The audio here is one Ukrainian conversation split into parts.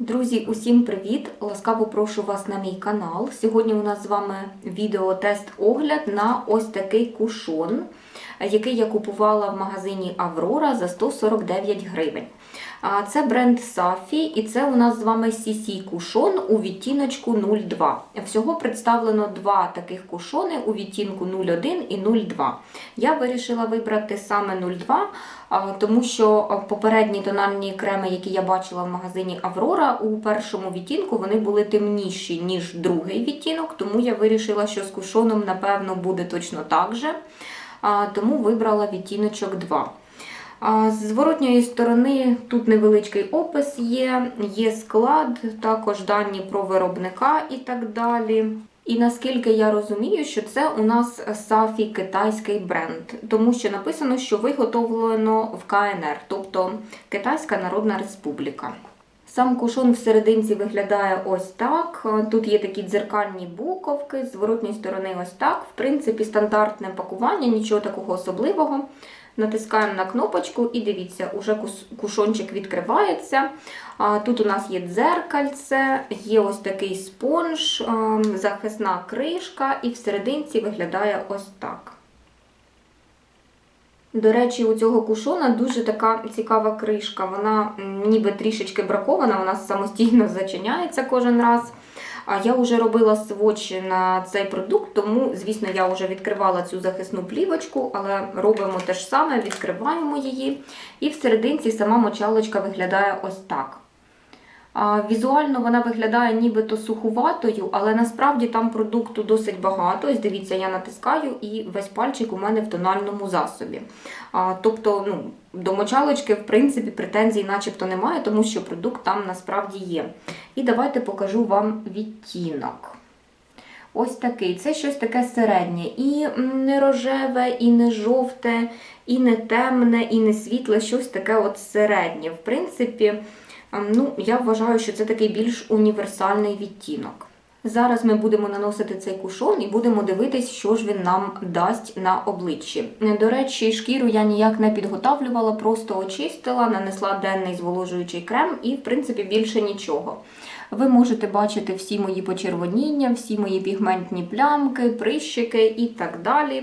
Друзі, усім привіт! Ласкаво прошу вас на мій канал. Сьогодні у нас з вами відео-тест-огляд на ось такий кушон, який я купувала в магазині Аврора за 149 гривень. Це бренд Сафі, і це у нас з вами CC кушон у відтіночку 02. Всього представлено два таких кушони у відтінку 01 і 02. Я вирішила вибрати саме 02, тому що попередні тональні креми, які я бачила в магазині Аврора, у першому відтінку вони були темніші, ніж другий відтінок, тому я вирішила, що з кушоном, напевно, буде точно так же. Тому вибрала відтіночок 2. З зворотньої сторони тут невеличкий опис є, є склад, також дані про виробника і так далі. І наскільки я розумію, що це у нас Сафі китайський бренд, тому що написано, що виготовлено в КНР, тобто Китайська Народна Республіка. Сам кушон всерединці виглядає ось так. Тут є такі дзеркальні буковки, з зворотньої сторони ось так. В принципі, стандартне пакування, нічого такого особливого. Натискаємо на кнопочку і дивіться, уже кушончик відкривається. Тут у нас є дзеркальце, є ось такий спонж, захисна кришка, і всерединці виглядає ось так. До речі, у цього кушона дуже така цікава кришка. Вона ніби трішечки бракована, вона самостійно зачиняється кожен раз. А я вже робила свочі на цей продукт, тому, звісно, я вже відкривала цю захисну плівочку, але робимо те ж саме, відкриваємо її. І всерединці сама мочалочка виглядає ось так. Візуально вона виглядає нібито сухуватою, але насправді там продукту досить багато. Ось дивіться, я натискаю і весь пальчик у мене в тональному засобі. Тобто, ну, до мочалочки, в принципі, претензій начебто немає, тому що продукт там насправді є. І давайте покажу вам відтінок. Ось такий. Це щось таке середнє. І не рожеве, і не жовте, і не темне, і не світле, щось таке от середнє. В принципі. Ну, Я вважаю, що це такий більш універсальний відтінок. Зараз ми будемо наносити цей кушон і будемо дивитись, що ж він нам дасть на обличчі. До речі, шкіру я ніяк не підготавлювала, просто очистила, нанесла денний зволожуючий крем і, в принципі, більше нічого. Ви можете бачити всі мої почервоніння, всі мої пігментні плямки, прищики і так далі.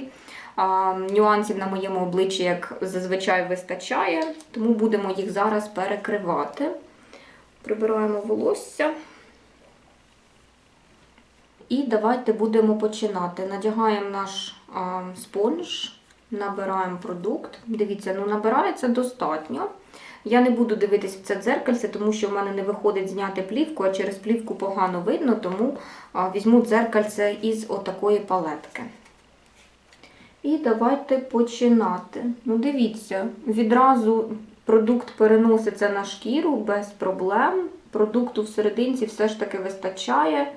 А, Нюансів на моєму обличчі, як зазвичай, вистачає, тому будемо їх зараз перекривати прибираємо волосся. І давайте будемо починати. Надягаємо наш а, спонж, набираємо продукт. Дивіться, ну набирається достатньо. Я не буду дивитись в це дзеркальце, тому що в мене не виходить зняти плівку, а через плівку погано видно, тому а, візьму дзеркальце із отакої палетки. І давайте починати. Ну, дивіться, відразу Продукт переноситься на шкіру без проблем. Продукту всерединці все ж таки вистачає.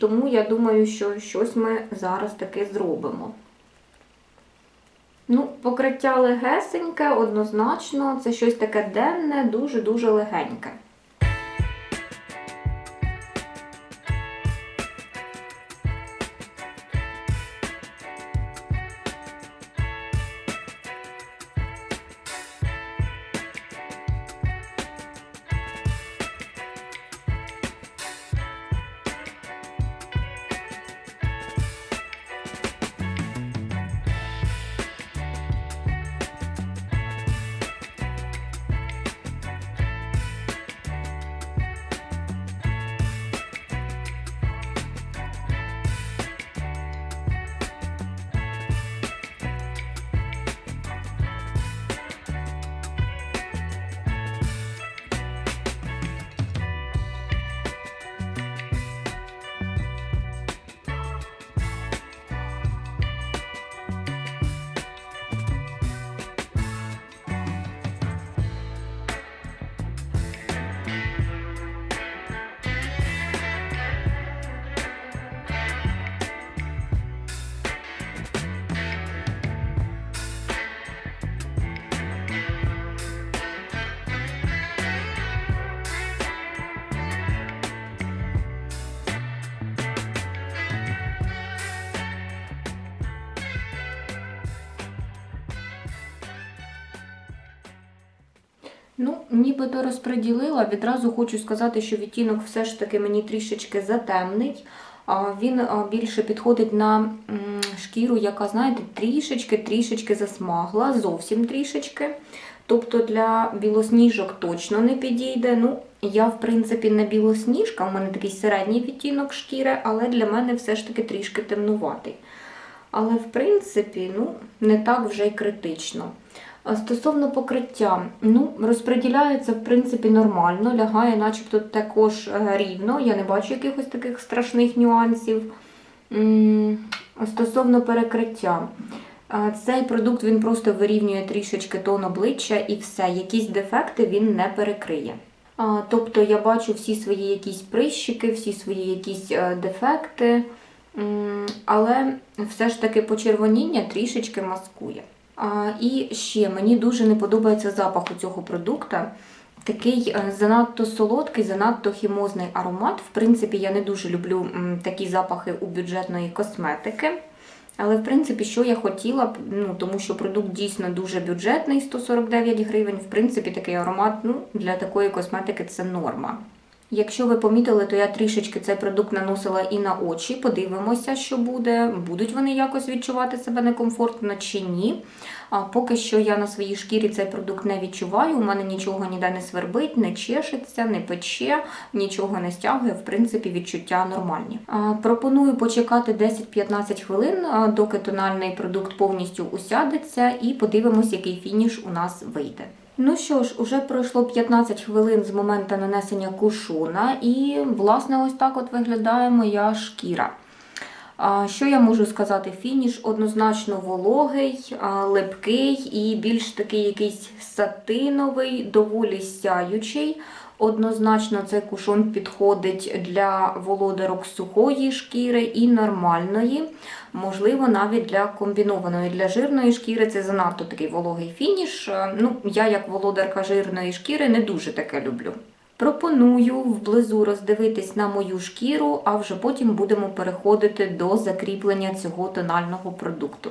Тому я думаю, що щось ми зараз таки зробимо. Ну, Покриття легесеньке, однозначно, це щось таке денне, дуже-дуже легеньке. Ну, нібито розподілила. Відразу хочу сказати, що відтінок все ж таки мені трішечки затемний. Він більше підходить на шкіру, яка, знаєте, трішечки-трішечки засмагла, зовсім трішечки. Тобто для білосніжок точно не підійде. Ну, я, в принципі, не білосніжка, у мене такий середній відтінок шкіри, але для мене все ж таки трішки темнуватий. Але, в принципі, ну, не так вже й критично. Стосовно покриття, ну, розподіляється, в принципі, нормально, лягає начебто також е, рівно, я не бачу якихось таких страшних нюансів. Стосовно перекриття, е, цей продукт він просто вирівнює трішечки тон обличчя і все, якісь дефекти він не перекриє. Тобто я бачу всі свої якісь прищики, всі свої якісь е, дефекти, але все ж таки почервоніння трішечки маскує. І ще мені дуже не подобається запах у цього продукта. Такий е, занадто солодкий, занадто хімозний аромат. В принципі, я не дуже люблю такі запахи у бюджетної косметики. Але, в принципі, що я хотіла ну, тому що продукт дійсно дуже бюджетний, 149 гривень. В принципі, такий аромат ну, для такої косметики це норма. Якщо ви помітили, то я трішечки цей продукт наносила і на очі. Подивимося, що буде. Будуть вони якось відчувати себе некомфортно чи ні. А поки що я на своїй шкірі цей продукт не відчуваю. У мене нічого ніде не свербить, не чешеться, не пече, нічого не стягує. В принципі, відчуття нормальні. А, Пропоную почекати 10-15 хвилин, доки тональний продукт повністю усядеться, і подивимось, який фініш у нас вийде. Ну що ж, уже пройшло 15 хвилин з моменту нанесення кушона, і, власне, ось так от виглядає моя шкіра. Що я можу сказати? Фініш однозначно вологий, липкий і більш такий якийсь сатиновий, доволі сяючий. Однозначно, цей кушон підходить для володарок сухої шкіри і нормальної, можливо, навіть для комбінованої. Для жирної шкіри це занадто такий вологий фініш. Е, Ну, я, як володарка жирної шкіри, не дуже таке люблю. Пропоную вблизу роздивитись на мою шкіру, а вже потім будемо переходити до закріплення цього тонального продукту.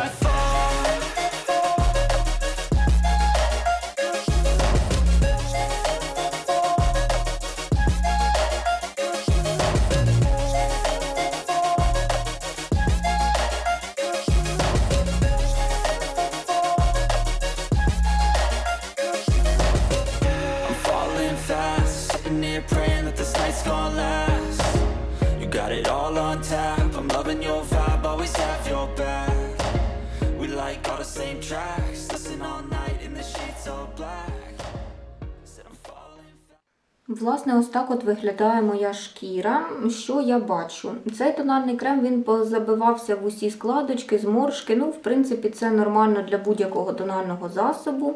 Власне, ось так от виглядає моя шкіра. Що я бачу? Цей тональний крем він позабивався в усі складочки, зморшки. Ну, в принципі, це нормально для будь-якого тонального засобу.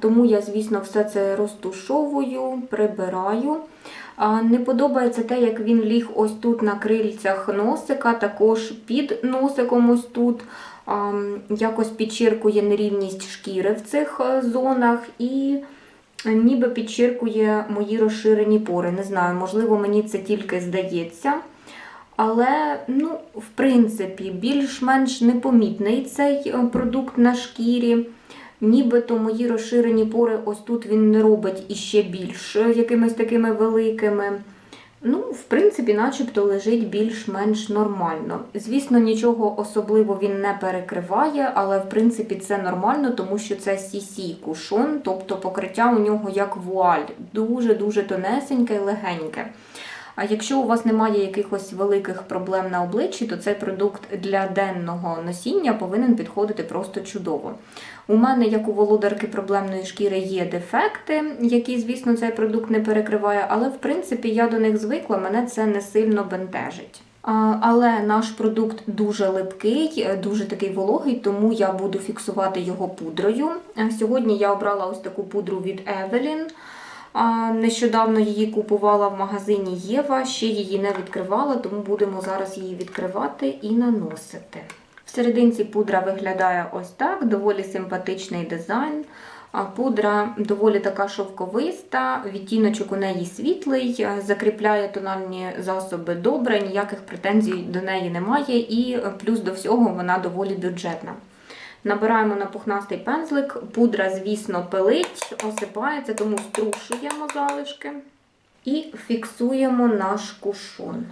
Тому я, звісно, все це розтушовую, прибираю. Не подобається те, як він ліг ось тут на крильцях носика, також під носиком ось тут. Якось підчіркує нерівність шкіри в цих е, зонах і ніби підчеркує мої розширені пори. Не знаю, можливо, мені це тільки здається. Але, ну, в принципі, більш-менш непомітний цей е, продукт на шкірі. Нібито мої розширені пори ось тут він не робить іще більш е, якимись такими великими. Ну, в принципі, начебто лежить більш-менш нормально. Звісно, нічого особливо він не перекриває, але в принципі це нормально, тому що це CC кушон, тобто покриття у нього як вуаль, дуже-дуже тонесеньке і легеньке. А якщо у вас немає якихось великих проблем на обличчі, то цей продукт для денного носіння повинен підходити просто чудово. У мене, як у володарки проблемної шкіри, є дефекти, які, звісно, цей продукт не перекриває, але в принципі я до них звикла, мене це не сильно бентежить. Але наш продукт дуже липкий, дуже такий вологий, тому я буду фіксувати його пудрою. Сьогодні я обрала ось таку пудру від Evelyn. Нещодавно її купувала в магазині Єва, ще її не відкривала, тому будемо зараз її відкривати і наносити. В пудра виглядає ось так, доволі симпатичний дизайн. Пудра доволі така шовковиста, відтіночок у неї світлий, е, закріпляє тональні засоби добре, ніяких претензій до неї немає, і плюс до всього вона доволі бюджетна. Набираємо на пухнастий пензлик, пудра, звісно, пилить, осипається, тому струшуємо залишки і фіксуємо наш кушон.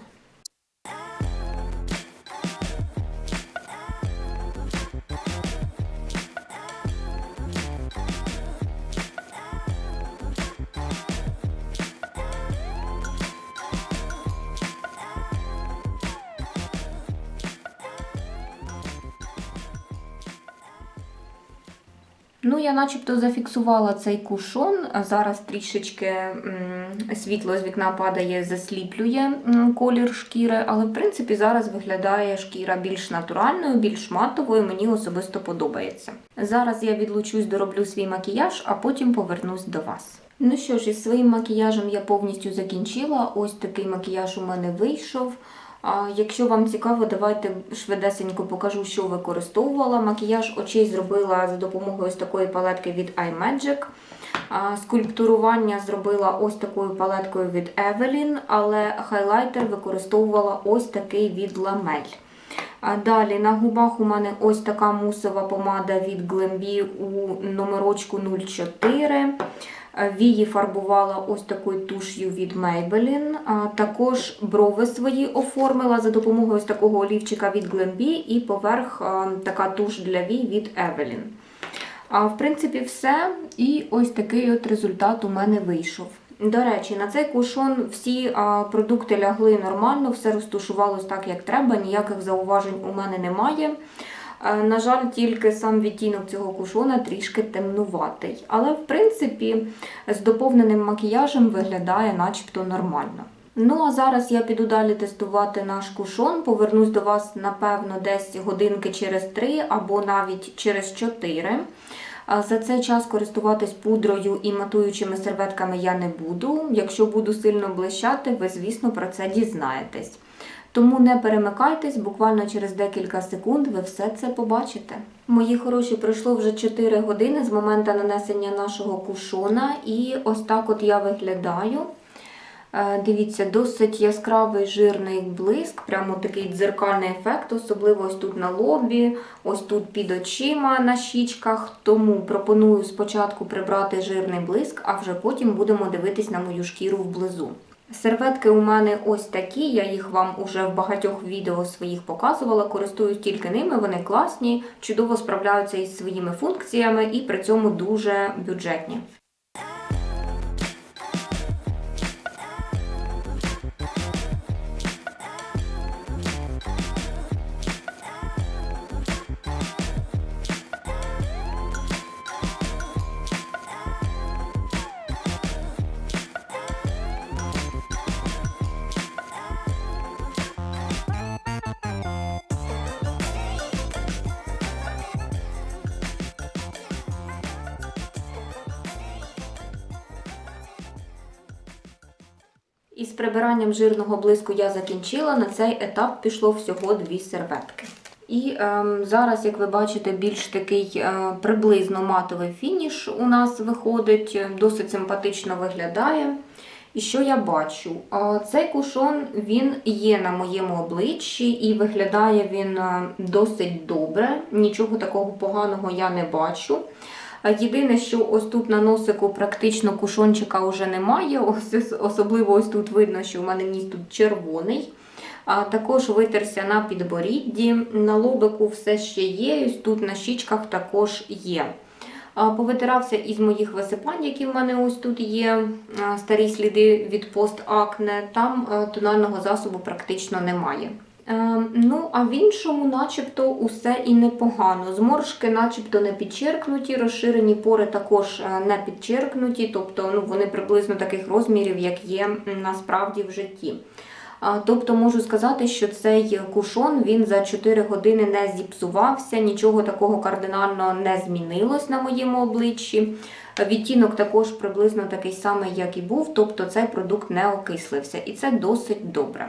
Ну, я начебто зафіксувала цей кушон. Зараз трішечки світло з вікна падає, засліплює колір шкіри, але в принципі зараз виглядає шкіра більш натуральною, більш матовою. Мені особисто подобається. Зараз я відлучусь, дороблю свій макіяж, а потім повернусь до вас. Ну що ж, із своїм макіяжем я повністю закінчила. Ось такий макіяж у мене вийшов. Якщо вам цікаво, давайте швидесенько покажу, що використовувала. Макіяж очей зробила за допомогою ось такої палетки від iMagic. Скульптурування зробила ось такою палеткою від Evelyn, але хайлайтер використовувала ось такий від Lamel. Далі на губах у мене ось така мусова помада від Glambi у номерочку 04. Е, Вії фарбувала ось такою туш'ю від Maybelline. Також брови свої оформила за допомогою ось такого олівчика від Glambi і поверх така туш для вій від Evelyn. В принципі, все. І ось такий от результат у мене вийшов. До речі, на цей кушон всі а, продукти лягли нормально, все розташувалось так, як треба, ніяких зауважень у мене немає. Е, На жаль, тільки сам відтінок цього кушона трішки темнуватий. Але, в принципі, з доповненим макіяжем виглядає начебто нормально. Ну, а зараз я піду далі тестувати наш кушон. Повернусь до вас, напевно, десь годинки через 3 або навіть через 4. А За цей час користуватись пудрою і матуючими серветками я не буду. Якщо буду сильно блищати, ви, звісно, про це дізнаєтесь. Тому не перемикайтесь, буквально через декілька секунд ви все це побачите. Мої хороші, пройшло вже 4 години з моменту нанесення нашого кушона, і ось так от я виглядаю. Е, Дивіться, досить яскравий жирний блиск, прямо такий дзеркальний ефект, особливо ось тут на лобі, ось тут під очима на щічках. Тому пропоную спочатку прибрати жирний блиск, а вже потім будемо дивитись на мою шкіру вблизу. Серветки у мене ось такі, я їх вам уже в багатьох відео своїх показувала. Користуюсь тільки ними, вони класні, чудово справляються із своїми функціями і при цьому дуже бюджетні. Із прибиранням жирного блиску я закінчила. На цей етап пішло всього дві серветки. І ем, зараз, як ви бачите, більш такий е, приблизно матовий фініш у нас виходить, е, досить симпатично виглядає. І що я бачу? А, Цей кушон він є на моєму обличчі і виглядає він е, досить добре. Нічого такого поганого я не бачу. Єдине, що ось тут на носику практично кушончика вже немає. Ось особливо ось тут видно, що в мене ніс тут червоний. А також витерся на підборідді, на лобику все ще є, ось тут на щічках також є. Повитирався із моїх висипань, які в мене ось тут є, старі сліди від постакне. Там тонального засобу практично немає. Е, Ну, а в іншому, начебто, усе і непогано. Зморшки, начебто, не підчеркнуті, розширені пори також е, не підчеркнуті, тобто ну, вони приблизно таких розмірів, як є насправді в житті. Тобто можу сказати, що цей кушон він за 4 години не зіпсувався, нічого такого кардинально не змінилось на моєму обличчі. Відтінок також приблизно такий самий, як і був, тобто цей продукт не окислився, і це досить добре.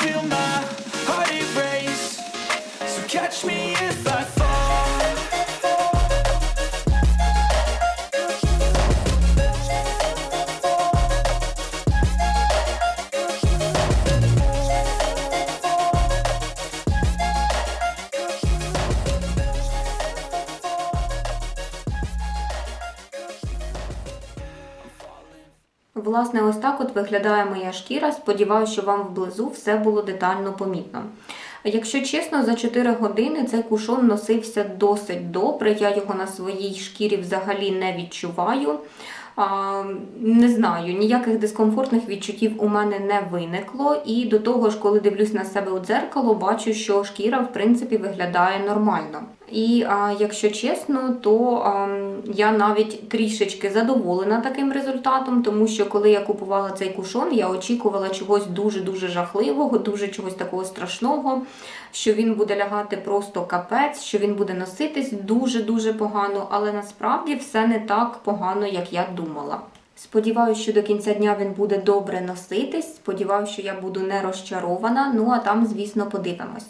feel my heart erase. So catch me if I Власне, ось так от виглядає моя шкіра. Сподіваюся, що вам вблизу все було детально помітно. Якщо чесно, за 4 години цей кушон носився досить добре. Я його на своїй шкірі взагалі не відчуваю. Не знаю, ніяких дискомфортних відчуттів у мене не виникло. І до того ж, коли дивлюсь на себе у дзеркало, бачу, що шкіра в принципі виглядає нормально. І а, якщо чесно, то а, я навіть трішечки задоволена таким результатом, тому що коли я купувала цей кушон, я очікувала чогось дуже-дуже жахливого, дуже чогось такого страшного, що він буде лягати просто капець, що він буде носитись дуже-дуже погано, але насправді все не так погано, як я думала. Сподіваюся, що до кінця дня він буде добре носитись. Сподіваюся, що я буду не розчарована. Ну а там, звісно, подивимось.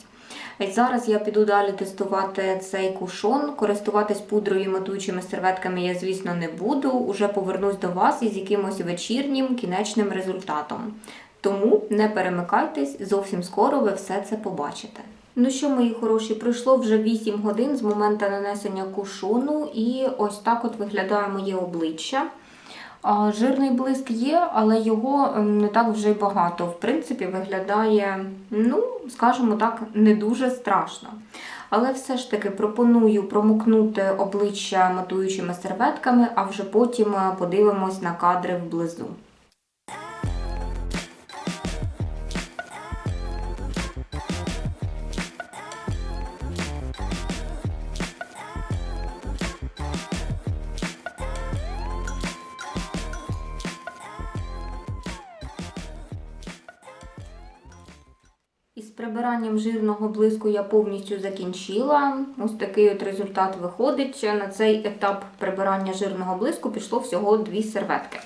Зараз я піду далі тестувати цей кушон. Користуватись пудрою і матуючими серветками я, звісно, не буду. Уже повернусь до вас із якимось вечірнім кінечним результатом. Тому не перемикайтесь, зовсім скоро ви все це побачите. Ну що, мої хороші, пройшло вже 8 годин з моменту нанесення кушону, і ось так от виглядає моє обличчя. Жирний блиск є, але його ем, не так вже й багато. В принципі, виглядає, ну, скажімо так, не дуже страшно. Але все ж таки пропоную промокнути обличчя матуючими серветками, а вже потім е, подивимось на кадри вблизу. Із прибиранням жирного блиску я повністю закінчила. Ось такий от результат виходить. На цей етап прибирання жирного блиску пішло всього дві серветки.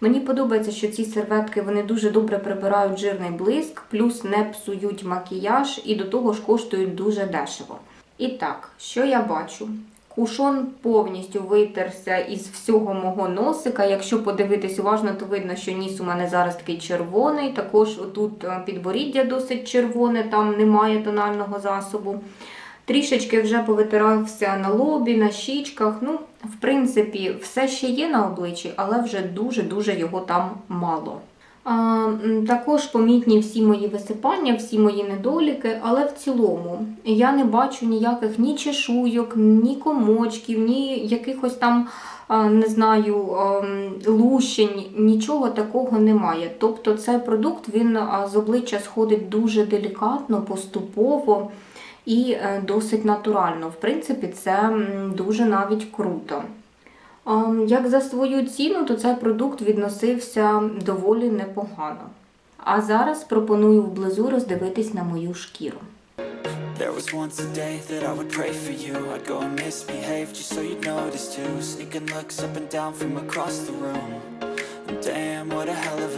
Мені подобається, що ці серветки вони дуже добре прибирають жирний блиск, плюс не псують макіяж і до того ж коштують дуже дешево. І так, що я бачу? Кушон повністю витерся із всього мого носика. Якщо подивитись уважно, то видно, що ніс у мене зараз такий червоний. Також тут е, підборіддя досить червоне, там немає тонального засобу. Трішечки вже повитирався на лобі, на щічках. Ну, в принципі, все ще є на обличчі, але вже дуже-дуже його там мало. Також помітні всі мої висипання, всі мої недоліки, але в цілому я не бачу ніяких ні чешуйок, ні комочків, ні якихось там, не знаю, лущень, нічого такого немає. Тобто цей продукт він з обличчя сходить дуже делікатно, поступово і е, досить натурально. В принципі, це дуже навіть круто. Ем, Як за свою ціну, то цей продукт відносився доволі непогано. А зараз пропоную вблизу роздивитись на мою шкіру. There was once a day that I would pray for you I'd go and misbehave just so you'd notice too Sneaking looks up and down from across the room Damn, what a hell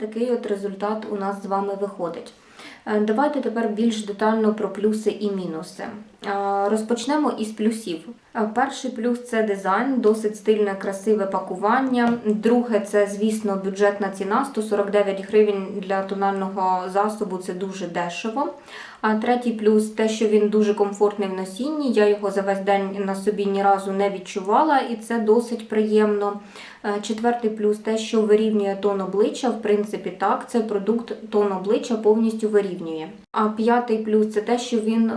такий от результат у нас з вами виходить. Е, Давайте тепер більш детально про плюси і мінуси. Е, Розпочнемо із плюсів. Е, Перший плюс це дизайн, досить стильне, красиве пакування. Друге, це, звісно, бюджетна ціна 149 гривень для тонального засобу це дуже дешево. А третій плюс те, що він дуже комфортний в носінні. Я його за весь день на собі ні разу не відчувала, і це досить приємно. Е, Четвертий плюс те, що вирівнює тон обличчя. В принципі, так, це продукт тон обличчя повністю вирівнює. А п'ятий плюс це те, що він е,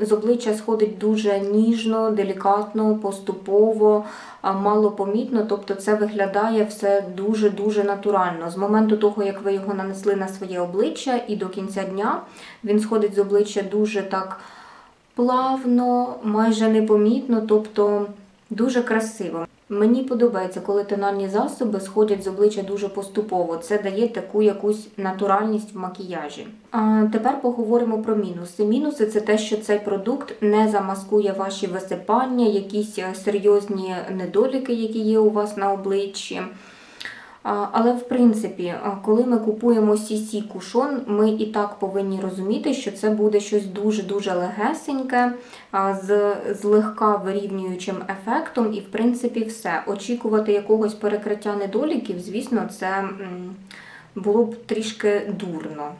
з обличчя сходить дуже ніжно, делікатно, поступово, малопомітно. Тобто це виглядає все дуже дуже натурально. З моменту того, як ви його нанесли на своє обличчя, і до кінця дня він сходить з обличчя дуже так плавно, майже непомітно, тобто дуже красиво. Мені подобається, коли тональні засоби сходять з обличчя дуже поступово. Це дає таку якусь натуральність в макіяжі. А тепер поговоримо про мінуси. Мінуси це те, що цей продукт не замаскує ваші висипання, якісь е, серйозні недоліки, які є у вас на обличчі. Але в принципі, коли ми купуємо CC кушон, ми і так повинні розуміти, що це буде щось дуже-дуже легесеньке, з злегка вирівнюючим ефектом, і в принципі все. Очікувати якогось перекриття недоліків, звісно, це було б трішки дурно.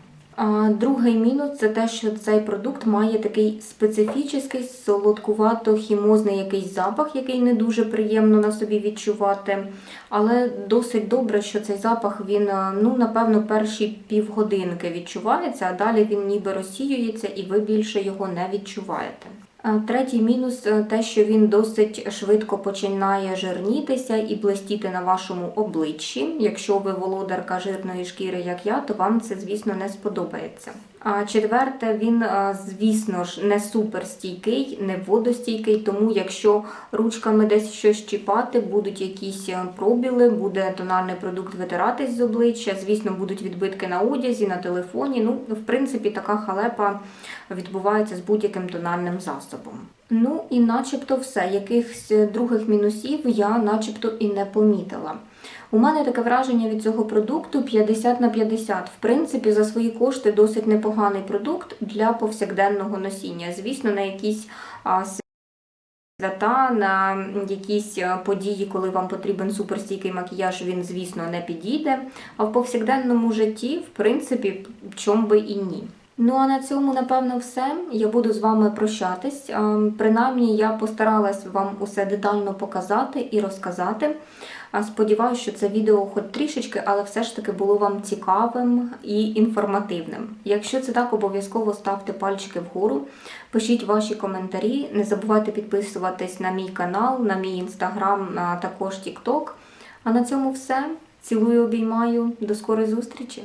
Другий мінус це те, що цей продукт має такий специфічний, солодкувато-хімозний якийсь запах, який не дуже приємно на собі відчувати. Але досить добре, що цей запах він, е, ну, напевно, перші півгодинки відчувається, а далі він ніби розсіюється і ви більше його не відчуваєте. Третій мінус е, те, що він досить швидко починає жирнітися і блистіти на вашому обличчі. Якщо ви володарка жирної шкіри, як я, то вам це, звісно, не сподобається. А четверте, він, е, звісно ж, не суперстійкий, не водостійкий, тому якщо ручками десь щось чіпати, будуть якісь е, пробіли, буде тональний продукт витиратись з обличчя, звісно, будуть відбитки на одязі, на телефоні. Ну, в принципі, така халепа відбувається з будь-яким тональним засобом. Ну і начебто все. Якихось других мінусів я начебто і не помітила. У мене таке враження від цього продукту 50 на 50. В принципі, за свої кошти досить непоганий продукт для повсякденного носіння. Звісно, на якісь свята, на якісь події, коли вам потрібен суперстійкий макіяж, він, звісно, не підійде. А в повсякденному житті, в принципі, чом би і ні. Ну а на цьому, напевно, все. Я буду з вами прощатись. Ем, Принаймні, я постаралась вам усе детально показати і розказати. Сподіваюся, що це відео хоч трішечки, але все ж таки було вам цікавим і інформативним. Якщо це так, обов'язково ставте пальчики вгору, пишіть ваші коментарі. Не забувайте підписуватись на мій канал, на мій інстаграм, а також тікток. А на цьому все. Цілую, обіймаю. До скорої зустрічі!